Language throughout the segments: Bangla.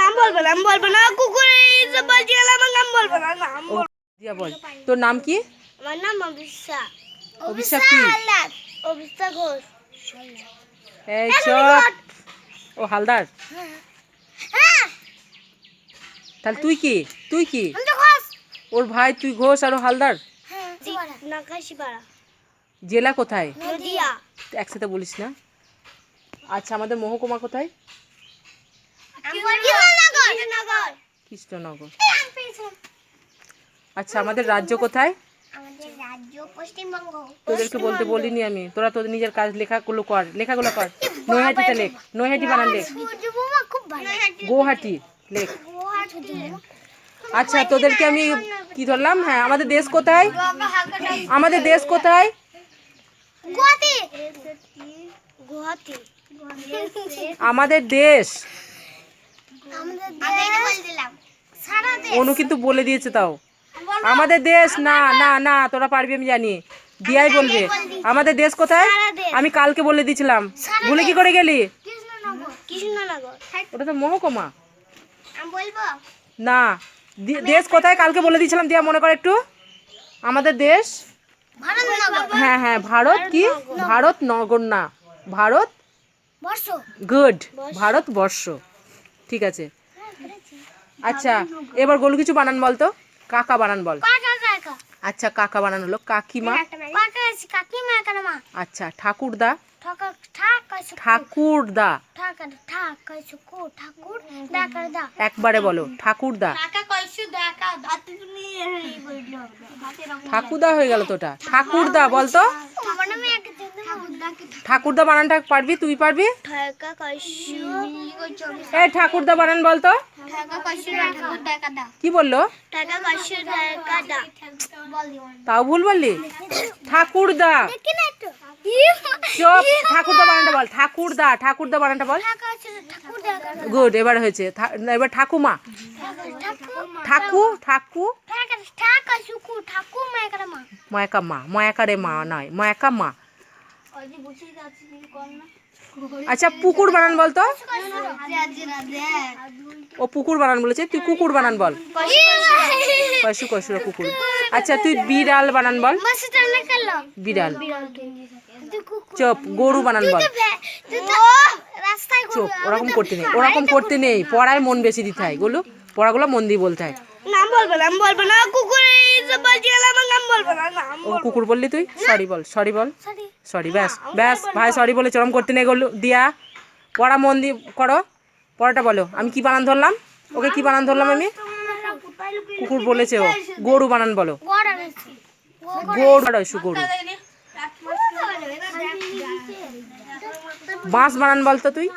নাম বলব নাম বলব না কুকুরে বলছি আমার নাম বলব না নাম দিয়া বল তোর নাম কি? আমার নাম অভিষা। অভিষা কি? অভিষা ঘোষ। এই চপ ও হালদার? হ্যাঁ। তাহলে তুই কি? তুই কি? ওর ভাই তুই ঘোষ আর হালদার? হ্যাঁ জেলা কোথায়? একসাথে বলিস না। আচ্ছা আমাদের মহকুমা কোথায়? কৃষ্ণনগর। কৃষ্ণনগর। আচ্ছা আমাদের রাজ্য কোথায়? আমাদের রাজ্য পশ্চিমবঙ্গ। তোদেরকে বলতে বলিনি আমি। তোরা তোদের নিজের কাজ লেখাগুলো কর লেখাগুলো কর। নৈহাটিতে লেখ নৈহাটি বানান লেখ। গৌহাটি লেখ। আচ্ছা তোদেরকে আমি কি ধরলাম? হ্যাঁ আমাদের দেশ কোথায়? আমাদের দেশ কোথায়? গুয়াহাটি। গুয়াহাটি। আমাদের দেশ আমাদের বলে দিলাম সারা দেশ অনু কিন্তু বলে দিয়েছে তাও। আমাদের দেশ না না না তোরা পারবি আমি জানি। দিয়াই বলবে। আমাদের দেশ কোথায়? আমি কালকে বলে দিয়েছিলাম। ভুলে কি করে গেলি? কৃষ্ণনগর। কৃষ্ণনগর। ওটা তো মহকুমা। না দেশ কোথায়? কালকে বলে দিয়েছিলাম দিয়া মনে কর একটু। আমাদের দেশ? হ্যাঁ হ্যাঁ ভারত কি? ভারত নগর না। ভারত বর্ষ। গুড। ভারতবর্ষ। ঠিক আছে। আচ্ছা এবার গোলু কিছু বানান বল তো কাকা বানান বল। আচ্ছা কাকা বানান হলো। কাকিমা? আচ্ছা ঠাকুরদা? ঠাকুরদা। একবারে বলো ঠাকুরদা। ঠাকুরদা হয়ে গেল তোটা। ঠাকুরদা বল তো আমার নামে এক ঠাকুর ডাকে ঠাকুরদা বানানটা পারবি তুই পারবি? এই ঠাকুরদা বানান বল তো। ঠাকা কইছো ঠাকুর ডাকা দা কি বলল? তাও ভুল বললি? ঠাকুরদা। চুপ ঠাকুরদা বানানটা বল ঠাকুরদা ঠাকুরদা বানানটা বল। গুড এবার হয়েছে। এবার ঠাকুমা। ঠাকু ঠাকু। মা ময়াকা মা ময়াকারে মা নয় ময়াকা মা। আচ্ছা পুকুর বানান বল তো। আজি না দেখ ও পুকুর বানান বলেছে তুই কুকুর বানান বল। কয়সু কয়সু কুকুর। আচ্ছা তুই বিড়াল বানান বল। বিড়াল। চপ গরু বানান বল। চুপ ওরকম করতে নেই ওরকম করতে নেই। পড়ায় মন বেশি দিতে হয়গুলো। পড়াগুলো মন দিয়ে বলতে হয়। নাম বলব নাম বলব না। কুকুর নাম বলব না ও কুকুর বললি তুই? সরি বল সরি বল। সরি সরি ব্যাস ব্যাস ভাই সরি বলে চরম করতে নেই গলু দিয়া। পড়া মন দিয়ে করো পড়াটা বলো। আমি কি বানান ধরলাম? ওকে কি বানান ধরলাম আমি? কুকুর বলেছে ও। গরু বানান বলো। গরু রয়সু গরু। বাঁশ বানান বলতো তুই?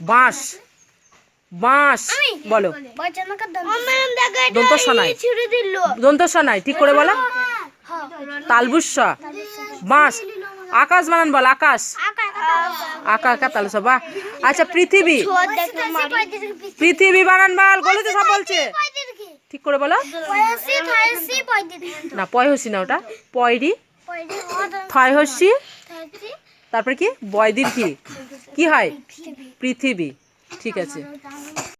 বাঁশ। বাঁশ। বলো। দন্ত শোনাই দন্ত শোনাই ঠিক করে বলো। তালবুস্য বাঁশ আকাশ বানান বল, আকাশ। আকা আকা তালুসা বাহ। আচ্ছা পৃথিবী। পৃথিবী বানান বল গলে তো সব বলছে। ঠিক করে বলো। না পয় হসি না ওটা। পয়রি। পয়দি থয় হসি তারপরে কি? বয়দির কি? কি হয়? পৃথিবী। ঠিক আছে।